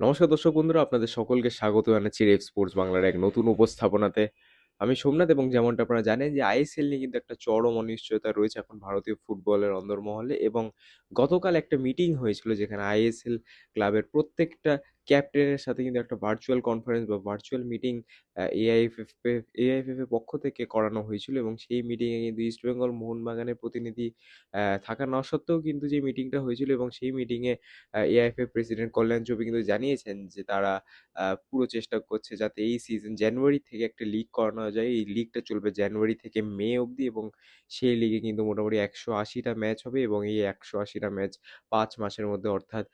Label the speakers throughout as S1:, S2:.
S1: নমস্কার দর্শক বন্ধুরা, আপনাদের সকলকে স্বাগত জানাচ্ছি রেফ স্পোর্টস বাংলার এক নতুন উপস্থাপনাতে। আমি সোমনাথ এবং যেমনটা আপনারা জানেন যে আইএসএল নিয়ে কিন্তু একটা চরম অনিশ্চয়তা রয়েছে এখন ভারতীয় ফুটবলের অন্দরমহলে এবং গতকাল একটা মিটিং হয়েছিল যেখানে আইএসএল ক্লাবের প্রত্যেকটা ক্যাপ্টেনের সাথে কিন্তু একটা ভার্চুয়াল কনফারেন্স বা ভার্চুয়াল মিটিং এআইএফএফ এআইএফএফ পক্ষ থেকে করানো হয়েছিল এবং সেই মিটিংয়ে কিন্তু ইস্টবেঙ্গল মোহনবাগানের প্রতিনিধি থাকা না সত্ত্বেও কিন্তু যে মিটিংটা হয়েছিল এবং সেই মিটিংয়ে এআইএফএ প্রেসিডেন্ট কল্যাণ চৌবে কিন্তু জানিয়েছেন যে তারা পুরো চেষ্টা করছে যাতে এই সিজন জানুয়ারি থেকে একটা লিগ করানো যায়। এই লিগটা চলবে জানুয়ারি থেকে মে অবধি এবং সেই লিগে কিন্তু মোটামুটি একশো আশিটা ম্যাচ হবে এবং এই একশো আশিটা ম্যাচ পাঁচ মাসের মধ্যে অর্থাৎ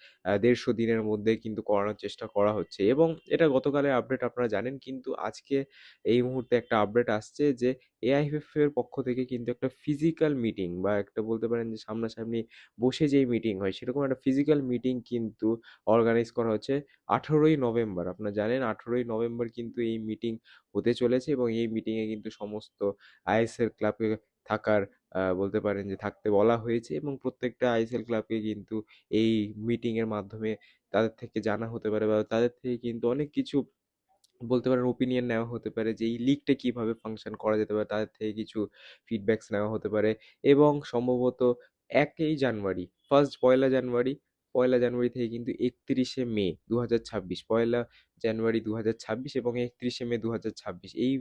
S1: দেড়শো দিনের মধ্যে কিন্তু করানোর চেষ্টা করা হচ্ছে। এবং এটা গতকালের আপডেট আপনারা জানেন, কিন্তু আজকে এই মুহূর্তে একটা আপডেট আসছে যে এআইএফএফ এর পক্ষ থেকে কিন্তু একটা ফিজিক্যাল মিটিং বা একটা বলতে পারেন যে, সামনাসামনি বসে যেই মিটিং হয়, সেরকম একটা ফিজিক্যাল মিটিং কিন্তু অর্গানাইজ করা হচ্ছে আঠেরোই নভেম্বর। আপনারা জানেন আঠেরোই নভেম্বর কিন্তু এই মিটিং হতে চলেছে এবং এই মিটিংয়ে কিন্তু সমস্ত আইএসএল ক্লাবকে থাকার বলতে পারেন যে থাকতে বলা হয়েছে এবং প্রত্যেকটা আইসিএল ক্লাবকে কিন্তু এই মিটিংয়ের মাধ্যমে তাদের থেকে জানা হতে পারে বা তাদের থেকে কিন্তু অনেক কিছু বলতে পারেন ওপিনিয়ন নেওয়া হতে পারে যে এই লিগটা কীভাবে ফাংশন করা যেতে পারে, তাদের থেকে কিছু ফিডব্যাকস নেওয়া হতে পারে এবং সম্ভবত একই জানুয়ারি ফার্স্ট পয়লা জানুয়ারি পয়লা জানুয়ারি থেকে কিন্তু একত্রিশে মে দু হাজার ছাব্বিশ, পয়লা জানুয়ারি দু হাজার ছাব্বিশ এবং একত্রিশে মে দু হাজার ছাব্বিশ। এই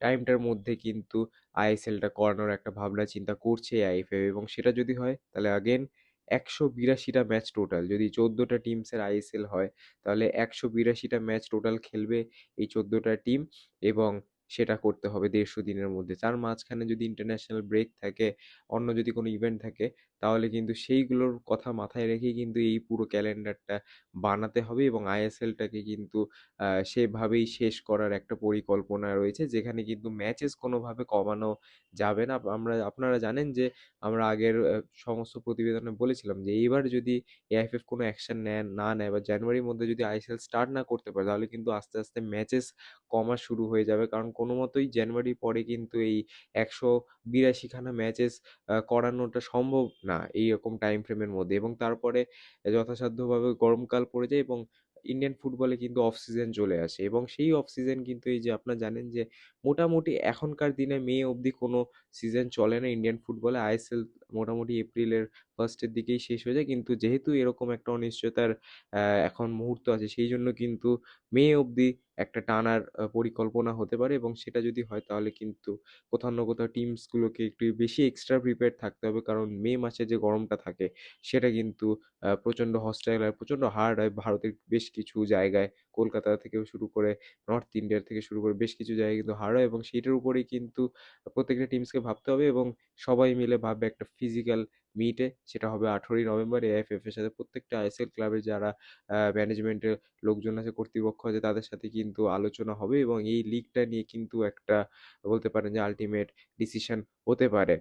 S1: টাইমটার মধ্যে কিন্তু আইএসএলটা করানোর একটা ভাবনা চিন্তা করছে আইএফএ এবং সেটা যদি হয়, তাহলে আগেন একশো বিরাশিটা ম্যাচ টোটাল যদি চোদ্দোটা টিমসের আইএসএল হয়, তাহলে একশো বিরাশিটা ম্যাচ টোটাল খেলবে এই চোদ্দোটা টিম এবং সেটা করতে হবে দেড়শো দিনের মধ্যে। তার মাঝখানে যদি ইন্টারন্যাশনাল ব্রেক থাকে, অন্য যদি কোনো ইভেন্ট থাকে, তাহলে কিন্তু সেইগুলোর কথা মাথায় রেখেই কিন্তু এই পুরো ক্যালেন্ডারটা বানাতে হবে এবং আইএসএলটাকে কিন্তু সেভাবেই শেষ করার একটা পরিকল্পনা রয়েছে, যেখানে কিন্তু ম্যাচেস কোনোভাবে কমানো যাবে না। আমরা, আপনারা জানেন যে আমরা আগের সমস্ত প্রতিবেদনে বলেছিলাম যে এইবার যদি এআইএফএফ কোনো অ্যাকশন নেয়, না নেয় বা জানুয়ারির মধ্যে যদি আইএসএল স্টার্ট না করতে পারে, তাহলে কিন্তু আস্তে আস্তে ম্যাচেস কমা শুরু হয়ে যাবে। কারণ কোনো মতোই জানুয়ারির পরে কিন্তু এই একশো বিরাশিখানা ম্যাচেস করানোটা সম্ভব না এইরকম টাইম ফ্রেমের মধ্যে। এবং তারপরে যথাসাধ্যভাবে গরমকাল পড়ে যায় এবং ইন্ডিয়ান ফুটবলে কিন্তু অফ সিজন চলে আসে। এবং সেই অফ সিজন কিন্তু এই যে আপনারা জানেন যে মোটামুটি এখনকার দিনে মে অবধি কোনো সিজন চলে না। ইন্ডিয়ান ফুটবলে আইএসএল মোটামুটি এপ্রিলের ফার্স্টের দিকেই শেষ হয়ে যায়। কিন্তু যেহেতু এরকম একটা অনিশ্চয়তার এখন মুহূর্ত আছে, সেই জন্য কিন্তু মে অবধি একটা টানার পরিকল্পনা হতে পারে এবং সেটা যদি হয় তাহলে কিন্তু কোথাও না কোথাও টিমসগুলোকে একটু বেশি এক্সট্রা প্রিপেয়ার থাকতে হবে। কারণ মে মাসে যে গরমটা থাকে, সেটা কিন্তু প্রচণ্ড হস্টাইল হয়, প্রচণ্ড হার্ড হয়। ভারতের বেশ কিছু জায়গায়, কলকাতা থেকেও শুরু করে নর্থ ইন্ডিয়ার থেকে শুরু করে বেশ কিছু জায়গায় কিন্তু হার্ড হয় এবং সেটার উপরেই কিন্তু প্রত্যেকটা টিমসকে ভাবতে হবে এবং সবাই মিলে ভাববে একটা ফিজিক্যাল মিটে সেটা হবে আঠেরোই নভেম্বর এআইএফএফ এর সাথে। প্রত্যেকটা আইএসএল ক্লাবের যারা ম্যানেজমেন্টের লোকজন আছে, কর্তৃপক্ষ আছে, তাদের সাথে কিন্তু আলোচনা হবে এবং এই লিগটা নিয়ে কিন্তু একটা বলতে পারেন যে আলটিমেট ডিসিশন হতে পারে।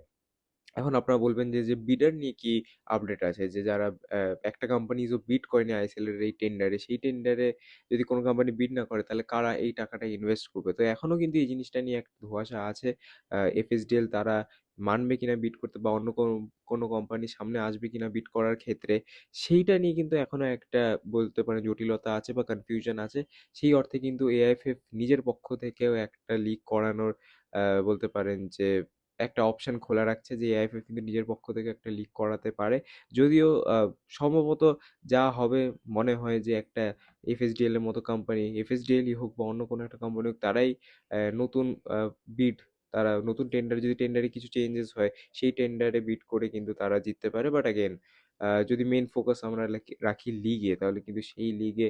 S1: এখন আপনারা বলবেন যে যে বিডার নিয়ে কি আপডেট আছে? যে যারা একটা কোম্পানি যে বিড করেনি এর এই টেন্ডারে সেই টেন্ডারে যদি কোনো কোম্পানি বিড না করে, তাহলে কারা এই টাকাটা ইনভেস্ট করবে? তো এখনও কিন্তু এই জিনিসটা নিয়ে একটা ধোঁয়াশা আছে। এফএসডিএল তারা মানবে কিনা বিট করতে বা অন্য কোনো কোনো কোম্পানি সামনে আসবে কিনা বিট করার ক্ষেত্রে, সেইটা নিয়ে কিন্তু এখনও একটা বলতে পারেন জটিলতা আছে বা কনফিউশন আছে। সেই অর্থে কিন্তু এআইএফএফ নিজের পক্ষ থেকেও একটা লিক করানোর বলতে পারেন যে একটা অপশন খোলা রাখছে যে এআইএফএফ কিন্তু নিজের পক্ষ থেকে একটা লিক করাতে পারে। যদিও সম্ভবত যা হবে মনে হয় যে, একটা এফএসডিএল এর মতো কোম্পানি এফএসডিএলই হোক বা অন্য কোনো একটা কোম্পানি হোক, তারাই নতুন বিড তারা নতুন টেন্ডার যদি টেন্ডারে কিছু চেঞ্জেস হয়, সেই টেন্ডারে বিট করে কিন্তু তারা জিততে পারে। বাট অ্যাগেন যদি মেন ফোকাস আমরা রাখি- লিগে তাহলে কিন্তু সেই লিগে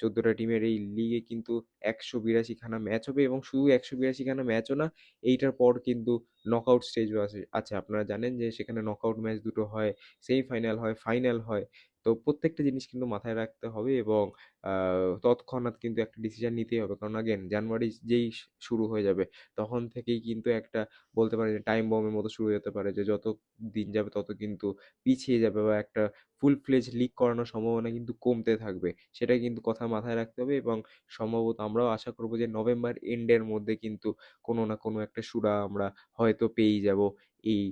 S1: চোদ্দোটা টিমের এই লিগে কিন্তু একশো বিরাশিখানা ম্যাচ হবে এবং শুধু একশো বিরাশিখানা ম্যাচও না, এইটার পর কিন্তু নকআউট স্টেজও আছে আছে। আপনারা জানেন যে সেখানে নকআউট ম্যাচ দুটো হয় সেমিফাইনাল হয় ফাইনাল হয়। তো প্রত্যেকটা জিনিস কিন্তু মাথায় রাখতে হবে এবং তৎক্ষণাৎ কিন্তু একটা ডিসিশন নিতেই হবে। কারণ আগেন জানুয়ারি যেই শুরু হয়ে যাবে, তখন থেকেই কিন্তু একটা বলতে পারে যে টাইম বমের মতো শুরু হতে পারে যে যত দিন যাবে তত কিন্তু পিছিয়ে যাবে বা একটা ফুল ফ্লেজ লিক করানোর সম্ভাবনা কিন্তু কমতে থাকবে। সেটা কিন্তু কথা মাথায় রাখতে হবে এবং সম্ভবত আমরাও আশা করব যে নভেম্বর এন্ডের মধ্যে কিন্তু কোনো না কোনো একটা সুরা আমরা হয়তো পেয়েই যাব এই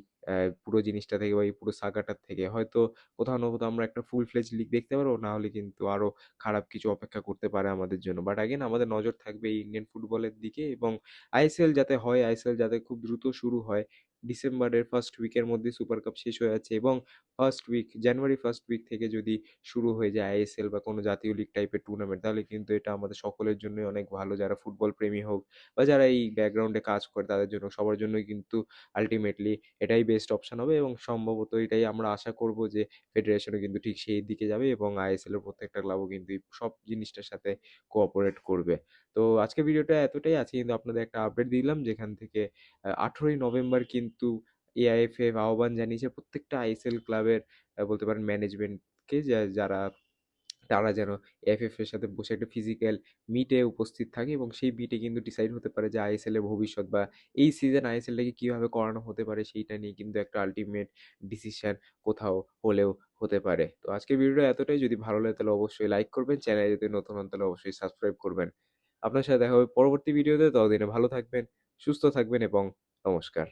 S1: পুরো জিনিসটা থেকে বা এই পুরো সাগাটার থেকে হয়তো কোথাও না কোথাও আমরা একটা ফুল ফ্লেজ লিগ দেখতে পারব, না হলে কিন্তু আরও খারাপ কিছু অপেক্ষা করতে পারে আমাদের জন্য। বাট আগেন আমাদের নজর থাকবে এই ইন্ডিয়ান ফুটবলের দিকে এবং আইএসএল যাতে হয়, আইএসএল যাতে খুব দ্রুত শুরু হয়। ডিসেম্বরের ফার্স্ট উইকের মধ্যে সুপার কাপ শেষ হয়ে যাচ্ছে এবং first week January first week থেকে যদি শুরু হয়ে যায় আইএসএল বা কোনো জাতীয় লিগ টাইপের টুর্নামেন্ট তাহলে কিন্তু এটা আমাদের সকলের জন্যই অনেক ভালো যারা ফুটবল প্রেমী হোক বা যারা এই ব্যাকগ্রাউন্ডে কাজ করে, তাদের জন্য সবার জন্যই কিন্তু আলটিমেটলি এটাই বেস্ট অপশন হবে এবং সম্ভবত এটাই আমরা আশা করব যে ফেডারেশনও কিন্তু ঠিক সেই দিকে যাবে এবং আইএসএল এর প্রত্যেকটা ক্লাবও কিন্তু সব জিনিসটার সাথে কোঅপারেট করবে। তো আজকের ভিডিওটা এতটাই আছে কিন্তু আপনাদের একটা আপডেট দিলাম, যেখান থেকে আ 18ই নভেম্বর কিন্তু এআইএফএফ আহ্বান জানিয়েছে প্রত্যেকটা আইএসএল ক্লাবের বলতে পারেন ম্যানেজমেন্টকে যারা তারা যেন এএফএফ এর সাথে বসে একটা ফিজিক্যাল মিটে উপস্থিত থাকে এবং সেই মিটে কিন্তু ডিসাইড হতে পারে যে আইএসএল এর ভবিষ্যৎ বা এই সিজন আইএসএলটাকে কীভাবে করানো হতে পারে সেইটা নিয়ে কিন্তু একটা আল্টিমেট ডিসিশন কোথাও হলেও হতে পারে। তো আজকের ভিডিওটা এতটাই যদি ভালো লাগে তাহলে অবশ্যই লাইক করবেন, চ্যানেলে যদি নতুন হন তাহলে অবশ্যই সাবস্ক্রাইব করবেন। আপনার সাথে দেখা হবে পরবর্তী ভিডিওতে ততদিনে ভালো থাকবেন, সুস্থ থাকবেন এবং নমস্কার।